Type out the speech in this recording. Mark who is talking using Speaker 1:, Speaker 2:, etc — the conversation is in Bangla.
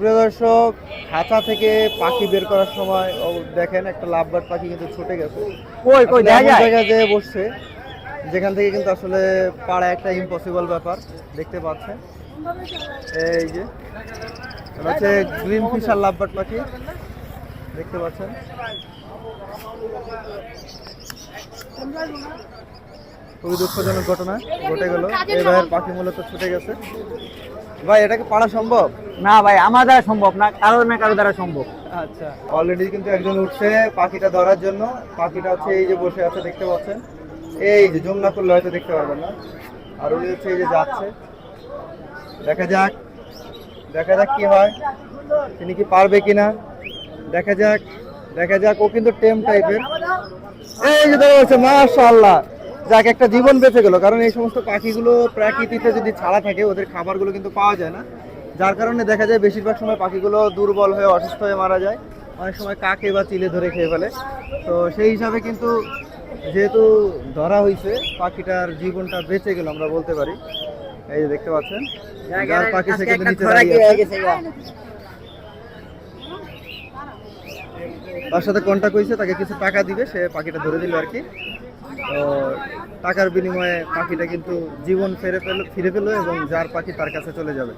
Speaker 1: প্রিয় দর্শক খাঁচা থেকে পাখি বের করার সময় ও দেখেন একটা লাভবার্ড পাখি কিন্তু ছুটে গেছে।
Speaker 2: কই কই
Speaker 1: আসলে
Speaker 2: দেখা যায়?
Speaker 1: জায়গায় যেয়ে বসছে যেখান থেকে কিন্তু আসলে পাড়া একটা ইম্পসিবল ব্যাপার দেখতে পাচ্ছেন। এই যে হচ্ছে গ্রিন ফিশার লাভবার্ড পাখি দেখতে পাচ্ছেন। খুবই দুঃখজনক ঘটনা ঘটে গেল। এই ভাইয়ের পাখি মূলত ছুটে গেছে। ভাই এটাকে পাড়া সম্ভব?
Speaker 2: না ভাই আমার দ্বারা সম্ভব না কারও না কারও দ্বারা সম্ভব।
Speaker 1: আচ্ছা। অলরেডি কিন্তু একজন উঠছে পাখিটা ধরার জন্য। পাখিটা হচ্ছে এই যে বসে আছে দেখতে পাচ্ছেন? এই যে জুম না করলে হয়তো দেখতে পারবেন না। আর উনি হচ্ছে এই যে যাচ্ছে। দেখা যাক। দেখা যাক কি হয়। তিনি কি পারবে কিনা? দেখা যাক। দেখা যাক ও কিন্তু টেম টাইপের এই যে দেখা যাচ্ছে মাশাআল্লাহ। যাক একটা জীবন বেঁচে গেল। কারণ এই সমস্ত পাখিগুলো প্রাকৃতিতে যদি ছাড়া থাকে ওদের খাবারগুলো কিন্তু পাওয়া যায় না। যার কারণে দেখা যায় বেশিরভাগ সময় পাখিগুলো দুর্বল হয়ে অসুস্থ হয়ে মারা যায়। অনেক সময় কাকে বা চিলে ধরে খেয়ে ফেলে। তো সেই হিসাবে কিন্তু যেহেতু ধরা হয়েছে পাখিটার জীবনটা বেঁচে গেল আমরা বলতে পারি। এই যে দেখতে পাচ্ছেন যার পাখি সে কিন্তু নিচে তার সাথে কন্ট্যাক্ট হয়েছে তাকে কিছু টাকা দিবে সে পাখিটা ধরে দিল আর কি। টাকার বিনিময়ে পাখিটা কিন্তু জীবন ফিরে পেল ফিরে ফেলো এবং যার পাখি তার কাছে চলে যাবে।